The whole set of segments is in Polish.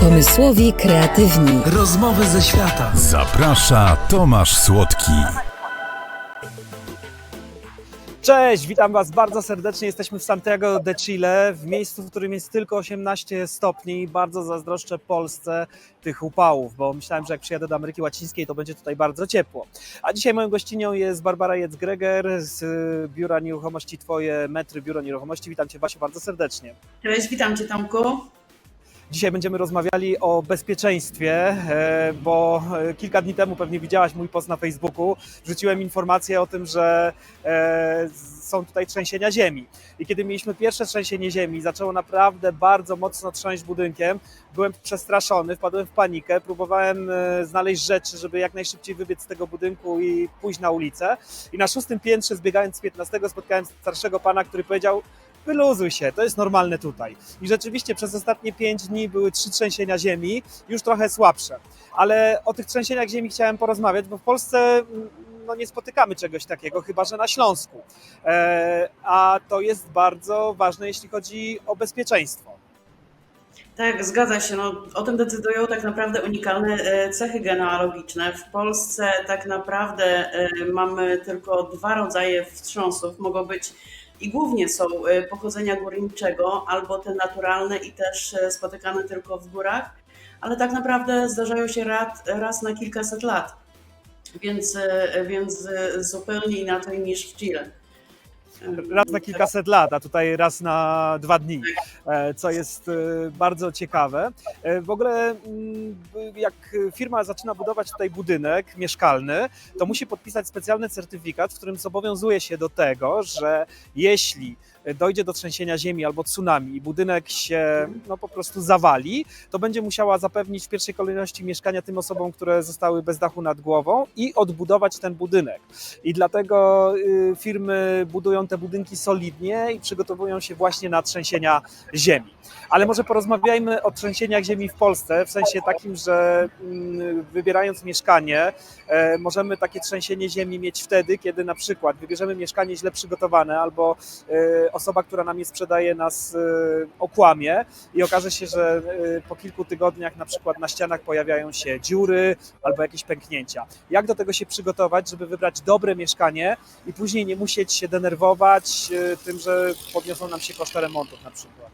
Pomysłowi, kreatywni. Rozmowy ze świata. Zaprasza Tomasz Słodki. Cześć, witam Was bardzo serdecznie. Jesteśmy w Santiago de Chile, w miejscu, w którym jest tylko 18 stopni. Bardzo zazdroszczę Polsce tych upałów, bo myślałem, że jak przyjadę do Ameryki Łacińskiej, to będzie tutaj bardzo ciepło. A dzisiaj moją gościnią jest Barbara Jec-Greger z Biura Nieruchomości Twoje Metry Biuro Nieruchomości. Witam Cię Basiu bardzo serdecznie. Cześć, witam Cię Tomku. Dzisiaj będziemy rozmawiali o bezpieczeństwie, e, bo e, kilka dni temu pewnie widziałaś mój post na Facebooku. Wrzuciłem informację o tym, że e, są tutaj trzęsienia ziemi. I kiedy mieliśmy pierwsze trzęsienie ziemi, zaczęło naprawdę bardzo mocno trząść budynkiem. Byłem przestraszony, wpadłem w panikę, próbowałem znaleźć rzeczy, żeby jak najszybciej wybiec z tego budynku i pójść na ulicę. I na szóstym piętrze, zbiegając z 15, spotkałem starszego pana, który powiedział: wyluzuj się, to jest normalne tutaj. I rzeczywiście przez ostatnie pięć dni były trzy trzęsienia ziemi, już trochę słabsze. Ale o tych trzęsieniach ziemi chciałem porozmawiać, bo w Polsce mm, no, nie spotykamy czegoś takiego, chyba że na Śląsku. E, a to jest bardzo ważne, jeśli chodzi o bezpieczeństwo. Tak, zgadza się. No, o tym decydują tak naprawdę unikalne e, cechy genealogiczne. W Polsce tak naprawdę e, mamy tylko dwa rodzaje wstrząsów. Mogą być i głównie są e, pochodzenia górniczego, albo te naturalne i też e, spotykane tylko w górach, ale tak naprawdę zdarzają się raz, na kilkaset lat, więc, e, więc zupełnie inaczej niż w Chile. Raz na kilkaset lat, a tutaj raz na dwa dni, e, co jest e, bardzo ciekawe. E, W ogóle mm, jak firma zaczyna budować tutaj budynek mieszkalny, to musi podpisać specjalny certyfikat, w którym zobowiązuje się do tego, że jeśli dojdzie do trzęsienia ziemi albo tsunami i budynek się no, po prostu zawali, to będzie musiała zapewnić w pierwszej kolejności mieszkania tym osobom, które zostały bez dachu nad głową i odbudować ten budynek. I dlatego y, firmy budują te budynki solidnie i przygotowują się właśnie na trzęsienia ziemi. Ale może porozmawiajmy o trzęsieniach ziemi w Polsce, w sensie takim, że mm, wybierając mieszkanie, e, możemy takie trzęsienie ziemi mieć wtedy, kiedy na przykład wybierzemy mieszkanie źle przygotowane albo e, osoba, która nam je sprzedaje, nas e, okłamie i okaże się, że e, po kilku tygodniach na przykład na ścianach pojawiają się dziury albo jakieś pęknięcia. Jak do tego się przygotować, żeby wybrać dobre mieszkanie i później nie musieć się denerwować e, tym, że podniosą nam się koszty remontów na przykład?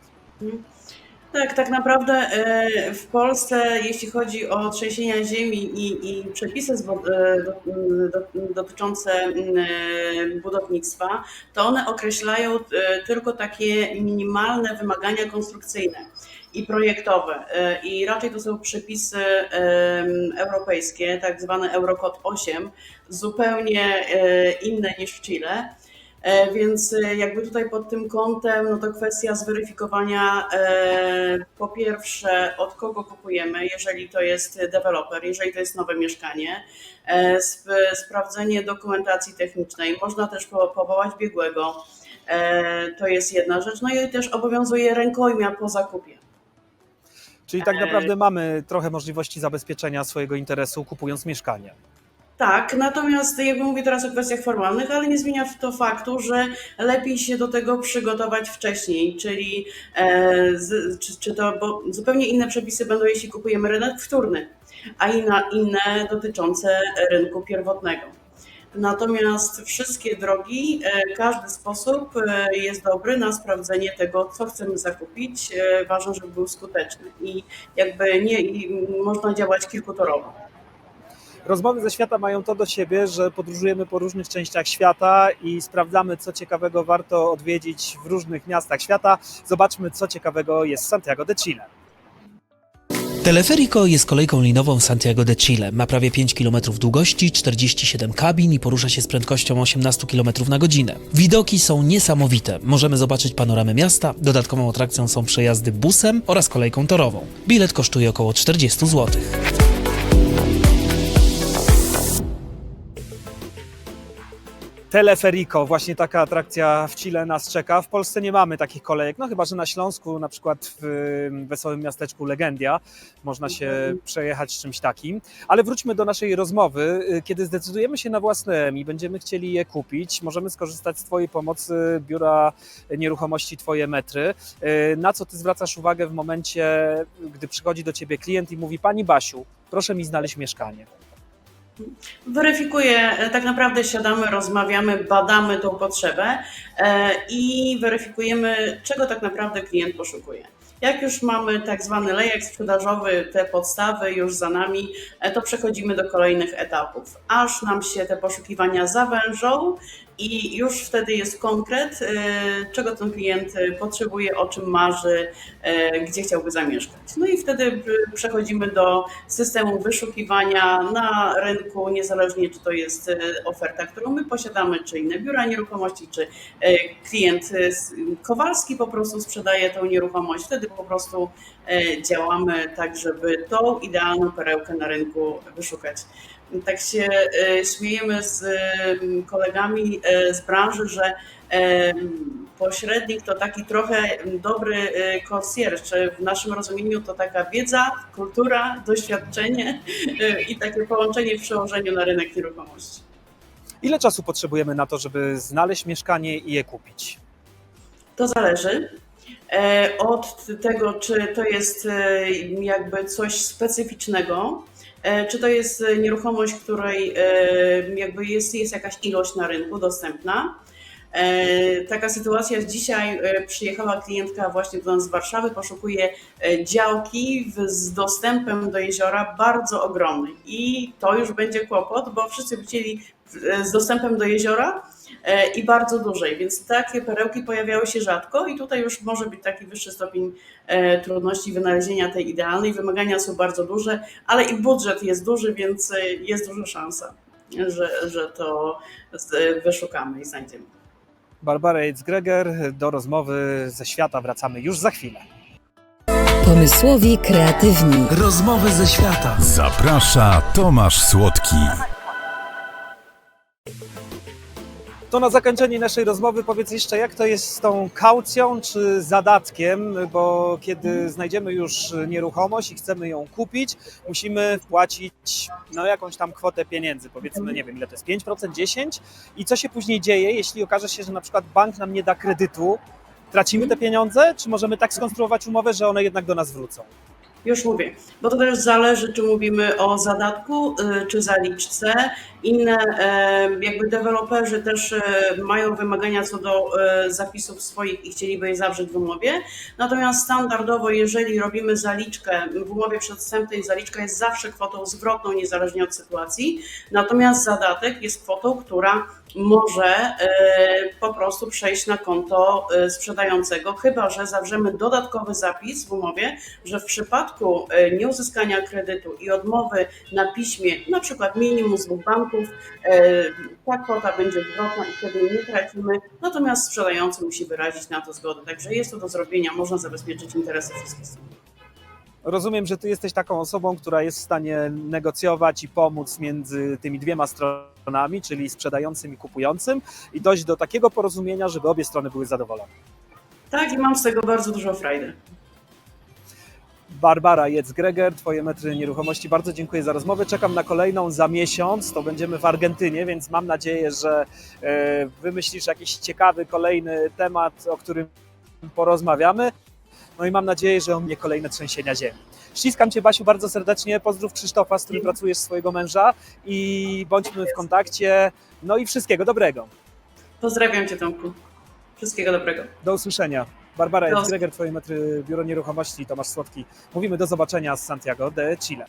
Tak, tak naprawdę e, w Polsce, jeśli chodzi o trzęsienia ziemi i, i przepisy e, do, do, dotyczące e, budownictwa, to one określają tylko takie minimalne wymagania konstrukcyjne i projektowe. I raczej to są przepisy europejskie, tak zwane Eurocode 8, zupełnie inne niż w Chile. E, Więc e, jakby tutaj pod tym kątem, no to kwestia zweryfikowania e, po pierwsze od kogo kupujemy, jeżeli to jest deweloper, jeżeli to jest nowe mieszkanie, sp, sprawdzenie dokumentacji technicznej, można też po, powołać biegłego, to jest jedna rzecz, no i też obowiązuje rękojmia po zakupie. Czyli tak naprawdę mamy trochę możliwości zabezpieczenia swojego interesu kupując mieszkanie. Tak, natomiast jakby mówię teraz o kwestiach formalnych, ale nie zmienia to faktu, że lepiej się do tego przygotować wcześniej, czyli e, z, czy, czy to, bo zupełnie inne przepisy będą, jeśli kupujemy rynek wtórny, a inna, inne dotyczące rynku pierwotnego. Natomiast wszystkie drogi, e, każdy sposób e, jest dobry na sprawdzenie tego, co chcemy zakupić. E, Ważne, żeby był skuteczny i jakby nie i można działać kilkutorowo. Rozmowy ze świata mają to do siebie, że podróżujemy po różnych częściach świata i sprawdzamy, co ciekawego warto odwiedzić w różnych miastach świata. Zobaczmy, co ciekawego jest w Santiago de Chile. Teleferico jest kolejką linową Santiago de Chile. Ma prawie 5 km długości, 47 kabin i porusza się z prędkością 18 km na godzinę. Widoki są niesamowite. Możemy zobaczyć panoramę miasta. Dodatkową atrakcją są przejazdy busem oraz kolejką torową. Bilet kosztuje około 40 zł. Teleferico, właśnie taka atrakcja w Chile nas czeka. W Polsce nie mamy takich kolejek, no chyba, że na Śląsku, na przykład w y, wesołym miasteczku Legendia, można się przejechać czymś takim. Ale wróćmy do naszej rozmowy. Y, Kiedy zdecydujemy się na własne i będziemy chcieli je kupić, możemy skorzystać z Twojej pomocy Biura Nieruchomości Twoje Metry. Y, Na co Ty zwracasz uwagę w momencie, gdy przychodzi do Ciebie klient i mówi Pani Basiu, proszę mi znaleźć mieszkanie. Weryfikuję, e, tak naprawdę siadamy, rozmawiamy, badamy tą potrzebę e, i weryfikujemy, czego tak naprawdę klient poszukuje. Jak już mamy tak zwany lejek sprzedażowy, te podstawy już za nami, e, to przechodzimy do kolejnych etapów, aż nam się te poszukiwania zawężą i już wtedy jest konkret, e, czego ten klient e, potrzebuje, o czym marzy, e, gdzie chciałby zamieszkać. No i wtedy przechodzimy do systemu wyszukiwania na rynku, niezależnie czy to jest oferta, którą my posiadamy, czy inne biura nieruchomości, czy klient Kowalski po prostu sprzedaje tą nieruchomość. Wtedy po prostu działamy tak, żeby tą idealną perełkę na rynku wyszukać. Tak się e, śmiejemy z e, kolegami e, z branży, że e, pośrednik to taki trochę dobry e, concierge. czy W naszym rozumieniu to taka wiedza, kultura, doświadczenie i takie połączenie w przełożeniu na rynek nieruchomości. Ile czasu potrzebujemy na to, żeby znaleźć mieszkanie i je kupić? To zależy od tego, czy to jest e, jakby coś specyficznego, e, czy to jest nieruchomość, której e, jakby jest, jest jakaś ilość na rynku dostępna. E, Taka sytuacja dzisiaj e, przyjechała klientka właśnie do nas z Warszawy, poszukuje e, działki z dostępem do jeziora bardzo ogromnej i to już będzie kłopot, bo wszyscy chcieli e, z dostępem do jeziora, e, i bardzo dużej, więc takie perełki pojawiały się rzadko i tutaj już może być taki wyższy stopień e, trudności wynalezienia tej idealnej. Wymagania są bardzo duże, ale i budżet jest duży, więc e, jest duża szansa, że, że to wyszukamy i znajdziemy. Barbara Jacz-Greger, do rozmowy ze świata wracamy już za chwilę. Pomysłowi kreatywni. Rozmowy ze świata. Zaprasza Tomasz Słodki. To na zakończenie naszej rozmowy powiedz jeszcze, jak to jest z tą kaucją czy zadatkiem, bo kiedy znajdziemy już nieruchomość i chcemy ją kupić, musimy wpłacić no, jakąś tam kwotę pieniędzy, powiedzmy, nie wiem ile to jest, 5%, 10%? I co się później dzieje, jeśli okaże się, że na przykład bank nam nie da kredytu, tracimy te pieniądze, czy możemy tak skonstruować umowę, że one jednak do nas wrócą? Już mówię, bo to też zależy, czy mówimy o zadatku, y, czy zaliczce. Inne jakby deweloperzy też e, mają wymagania co do e, zapisów swoich i chcieliby je zawrzeć w umowie. Natomiast standardowo, jeżeli robimy zaliczkę, w umowie przedwstępnej zaliczka jest zawsze kwotą zwrotną, niezależnie od sytuacji. Natomiast zadatek jest kwotą, która może e, po prostu przejść na konto e, sprzedającego, chyba że zawrzemy dodatkowy zapis w umowie, że w przypadku e, nieuzyskania kredytu i odmowy na piśmie, na przykład minimum z dwóch banków, ta kwota będzie zwrotna i wtedy nie tracimy, natomiast sprzedający musi wyrazić na to zgodę. Także jest to do zrobienia, można zabezpieczyć interesy wszystkich stron. Rozumiem, że ty jesteś taką osobą, która jest w stanie negocjować i pomóc między tymi dwiema stronami, czyli sprzedającym i kupującym, i dojść do takiego porozumienia, żeby obie strony były zadowolone. Tak, i mam z tego bardzo dużo frajdy. Barbara Jec-Greger, Twoje metry nieruchomości, bardzo dziękuję za rozmowę. Czekam na kolejną za miesiąc, to będziemy w Argentynie, więc mam nadzieję, że e, wymyślisz jakiś ciekawy kolejny temat, o którym porozmawiamy. No i mam nadzieję, że o mnie kolejne trzęsienia ziemi. Ściskam Cię, Basiu, bardzo serdecznie. Pozdrów Krzysztofa, z którym pracujesz, swojego męża i bądźmy w kontakcie. No i wszystkiego dobrego. Pozdrawiam Cię, Tomku. Wszystkiego dobrego. Do usłyszenia. Barbara Do- Jec-Greger, Twoje metry, Biuro Nieruchomości, Tomasz Słodki. Mówimy do zobaczenia z Santiago de Chile.